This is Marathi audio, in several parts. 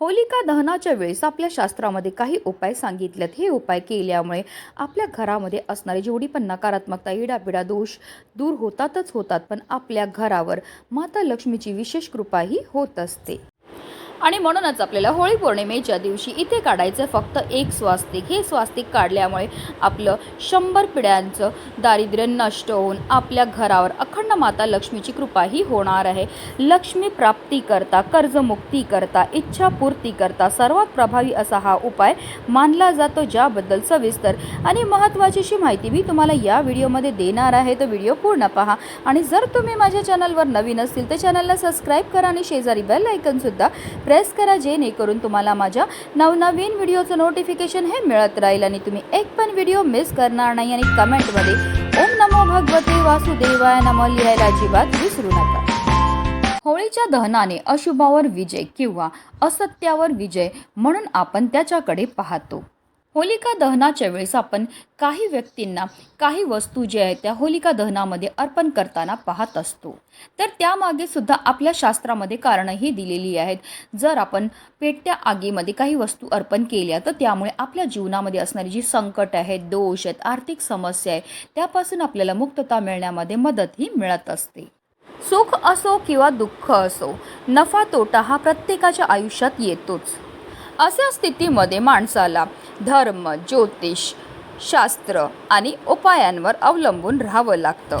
होलिका दहनाच्या वेळेस आपल्या शास्त्रामध्ये काही उपाय सांगितलेत. हे उपाय केल्यामुळे आपल्या घरामध्ये असणारी जेवढी पण नकारात्मकता इडापिडा दोष दूर होतातच होतात पण आपल्या घरावर माता लक्ष्मीची विशेष कृपाही होत असते. आणि म्हणूनच आपल्याला होळी पौर्णिमेच्या दिवशी इथे काढायचं फक्त एक स्वास्तिक. हे स्वास्तिक काढल्यामुळे आपलं शंभर पिढ्यांचं दारिद्र्य नष्ट होऊन आपल्या घरावर अखंड माता लक्ष्मीची कृपाही होणार आहे. लक्ष्मी प्राप्ती करता कर्जमुक्ती करता इच्छापूर्ती करता सर्वात प्रभावी असा हा उपाय मानला जातो ज्याबद्दल सविस्तर आणि महत्त्वाची अशी माहिती मी तुम्हाला या व्हिडिओमध्ये देणार आहे. तर व्हिडिओ पूर्ण पहा आणि जर तुम्ही माझ्या चॅनलवर नवीन असतील तर चॅनलला सबस्क्राईब करा आणि शेजारी बेल ऐकनसुद्धा प्रेस करा जेणेकरून तुम्हाला माझ्या नवनवीन व्हिडिओचं नोटिफिकेशन हे मिळत राहील आणि तुम्ही एक पण व्हिडिओ मिस करणार नाही आणि कमेंटमध्ये ओम नमो भगवते वासुदेवाय नमो लिहायला अजिबात विसरू नका. होळीच्या दहनाने अशुभावर विजय किंवा असत्यावर विजय म्हणून आपण त्याच्याकडे पाहतो. होलिका दहनाच्या वेळेस आपण काही व्यक्तींना काही वस्तू ज्या आहेत त्या होलिका दहनामध्ये अर्पण करताना पाहत असतो. तर त्यामागे सुद्धा आपल्या शास्त्रामध्ये कारणंही दिलेली आहेत. जर आपण पेटत्या आगीमध्ये काही वस्तू अर्पण केल्या तर त्यामुळे आपल्या जीवनामध्ये असणारी जी संकट आहेत दोष आहेत आर्थिक समस्या आहे त्यापासून आपल्याला मुक्तता मिळण्यामध्ये मदतही मिळत असते. सुख असो किंवा दुःख असो नफा तोटा हा प्रत्येकाच्या आयुष्यात येतोच. अशा स्थितीमध्ये माणसाला धर्म ज्योतिष शास्त्र आणि उपायांवर अवलंबून राहावं लागतं.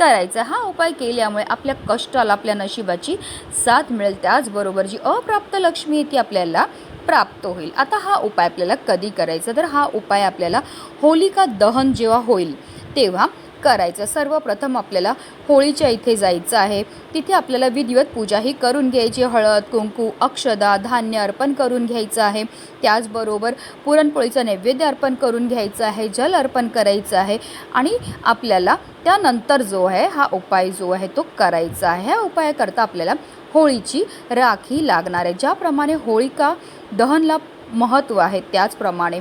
करायचा हा उपाय केल्यामुळे आपल्या कष्टाला आपल्या नशिबाची साथ मिळेल. त्याचबरोबर जी अप्राप्त लक्ष्मी आहे ती आपल्याला प्राप्त होईल. आता हा उपाय आपल्याला कधी करायचा? तर हा उपाय आपल्याला होलिका दहन जेव्हा होईल तेव्हा करायचं. सर्वप्रथम आपल्याला होळीच्या इथे जायचं आहे. तिथे आपल्याला विधिवत पूजा ही करून घ्यायची. हळद कुंकू अक्षदा धान्य अर्पण करून घ्यायचं आहे. त्याचबरोबर पुरणपोळीचं नैवेद्य अर्पण करून घ्यायचं आहे. जल अर्पण करायचं आहे. आणि आपल्याला त्यानंतर जो आहे हा उपाय जो आहे तो करायचा आहे. ह्या उपायाकरता आपल्याला होळीची राखी लागणार आहे. ज्याप्रमाणे होळिका दहनला महत्त्व आहे त्याचप्रमाणे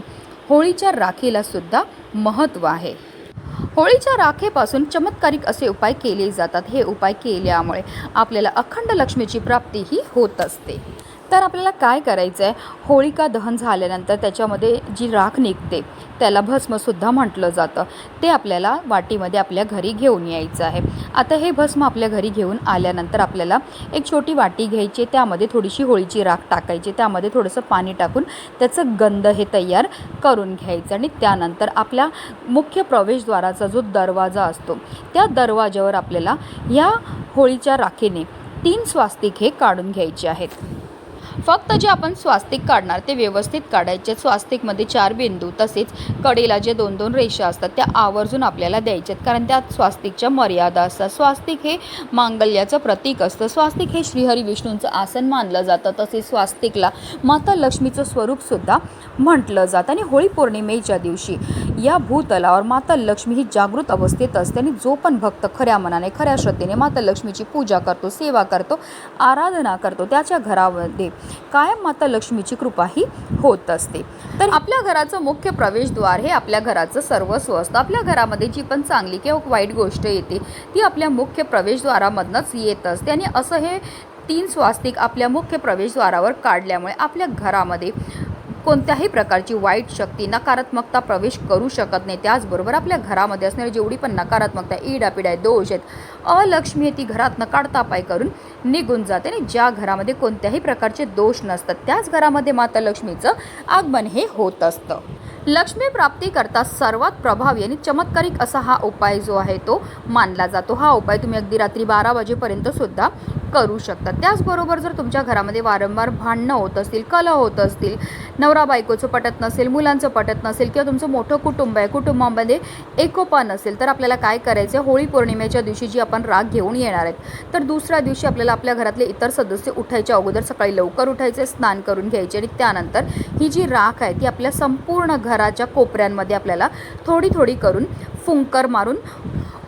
होळीच्या राखीला सुद्धा महत्त्व आहे. होळीच्या राखेपासून चमत्कारिक असे उपाय केले जातात. हे उपाय केल्यामुळे आपल्याला अखंड लक्ष्मीची प्राप्ती ही होत असते. तर आपल्याला काय करायचं आहे होळिका दहन झाल्यानंतर त्याच्यामध्ये जी राख निघते त्याला भस्मसुद्धा म्हटलं जातं. ते आपल्याला वाटीमध्ये आपल्या घरी घेऊन यायचं आहे. आता हे भस्म आपल्या घरी घेऊन आल्यानंतर आपल्याला एक छोटी वाटी घ्यायची त्यामध्ये थोडीशी होळीची राख टाकायची त्यामध्ये थोडंसं पाणी टाकून त्याचं गंध हे तयार करून घ्यायचं आणि त्यानंतर आपल्या मुख्य प्रवेशद्वाराचा जो दरवाजा असतो त्या दरवाजावर आपल्याला ह्या होळीच्या राखेने तीन स्वास्तिक हे काढून घ्यायचे आहेत. फक्त जे आपण स्वास्तिक काढणार ते व्यवस्थित काढायचे. स्वास्तिकमध्ये चार बिंदू तसेच कडेला जे दोन दोन रेषा असतात त्या आवर्जून आपल्याला द्यायच्यात. आहेत कारण त्यात स्वास्तिकच्या मर्यादा असतात. स्वास्तिक हे मांगल्याचं प्रतीक असतं. स्वास्तिक हे श्रीहरी विष्णूंचं आसन मानलं जातं. तसेच स्वास्तिकला माता लक्ष्मीचं स्वरूपसुद्धा म्हटलं जातं. आणि होळी पौर्णिमेच्या दिवशी या भूतलावर माता लक्ष्मी ही जागृत अवस्थेत असते आणि जो पण भक्त खऱ्या मनाने खऱ्या श्रद्धेने माता लक्ष्मीची पूजा करतो सेवा करतो आराधना करतो त्याच्या घरामध्ये कायम माता लक्ष्मीची कृपा ही होत असते. तर आपल्या घराचं मुख्य प्रवेशद्वार हे आपल्या घराचं सर्वस्व असतं. आपल्या घरामध्ये जी पण चांगली किंवा वाईट गोष्ट येते ती आपल्या मुख्य प्रवेशद्वारामधनंच येत असते आणि असं हे तीन स्वास्तिक आपल्या मुख्य प्रवेशद्वारावर काढल्यामुळे आपल्या घरामध्ये कोणत्याही प्रकारची वाईट शक्ती नकारात्मकता प्रवेश करू शकत नाही. त्याचबरोबर आपल्या घरामध्ये असणारी जेवढी पण नकारात्मकता इडापिडा आहे दोष आहेत अलक्ष्मी आहे ती घरात काढता पाय करून निघून जाते आणि ज्या घरामध्ये कोणत्याही प्रकारचे दोष नसतात त्याच घरामध्ये माता लक्ष्मीचं आगमन हे होत असतं. लक्ष्मी प्राप्ती करता सर्वात प्रभावी आणि चमत्कारिक असा हा उपाय जो आहे तो मानला जातो. हा उपाय तुम्ही अगदी रात्री बारा वाजेपर्यंत सुद्धा करू शकता त्याचबरोबर जर तुमच्या घरामध्ये वारंवार भांडणं होत असतील कलह होत असतील नवरा बायकोचं पटत नसेल मुलांचं पटत नसेल किंवा तुमचं मोठं कुटुंब आहे कुटुंबामध्ये एकोपा नसेल तर आपल्याला काय करायचं आहे? होळी पौर्णिमेच्या दिवशी जी आपण राग घेऊन येणार आहेत तर दुसऱ्या दिवशी आपल्याला आपल्या घरातले इतर सदस्य उठायच्या अगोदर सकाळी लवकर उठायचे स्नान करून घ्यायचे आणि त्यानंतर ही जी राख आहे ती आपल्या संपूर्ण घराच्या कोपऱ्यांमध्ये आपल्याला थोडी थोडी करून फुंकर मारून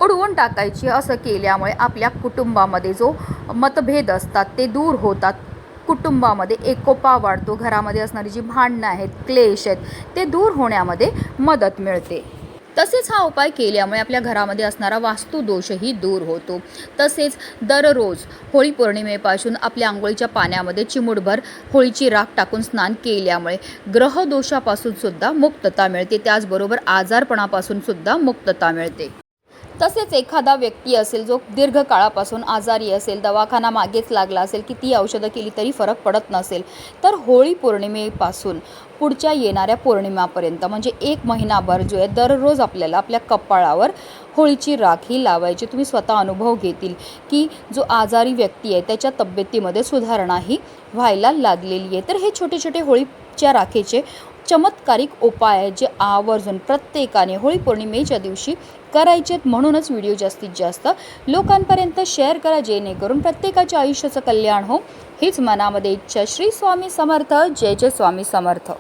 उडवून टाकायची. असं केल्यामुळे आपल्या कुटुंबामध्ये जो मतभेद असतात ते दूर होतात. कुटुंबामध्ये एकोपा वाढतो घरामध्ये असणारी जी भांडणं आहेत क्लेश आहेत ते दूर होण्यामध्ये मदत मिळते. तसेच हा उपाय केल्यामुळे आपल्या घरामध्ये असणारा वास्तुदोषही दूर होतो. तसेच दररोज होळी पौर्णिमेपासून आपल्या आंघोळीच्या पाण्यामध्ये चिमूटभर होळीची राख टाकून स्नान केल्यामुळे ग्रहदोषापासून सुद्धा मुक्तता मिळते. त्याचबरोबर आजारपणापासून सुद्धा मुक्तता मिळते. तसेच एखादा व्यक्ती असेल जो दीर्घकाळापासून आजारी असेल दवाखाना मागेच लागला असेल किती औषधं केली तरी फरक पडत नसेल तर होळी पौर्णिमेपासून पुढच्या येणाऱ्या पौर्णिमापर्यंत म्हणजे एक महिनाभर जो आहे दररोज आपल्याला आपल्या कपाळावर होळीची राख ही लावायची. तुम्ही स्वतः अनुभव घेतील की जो आजारी व्यक्ती आहे त्याच्या तब्येतीमध्ये सुधारणाही व्हायला लागलेली आहे. तर हे छोटे छोटे होळीच्या राखेचे चमत्कारिक उपाय आहेत जे आवर्जून प्रत्येकाने होळी पौर्णिमेच्या दिवशी करायचे आहेत म्हणूनच व्हिडिओ जास्तीत जास्त लोकांपर्यंत शेअर करा जेणेकरून प्रत्येकाच्या आयुष्याचं कल्याण हो. हीच मनामध्ये इच्छा. श्री स्वामी समर्थ. जय जय स्वामी समर्थ.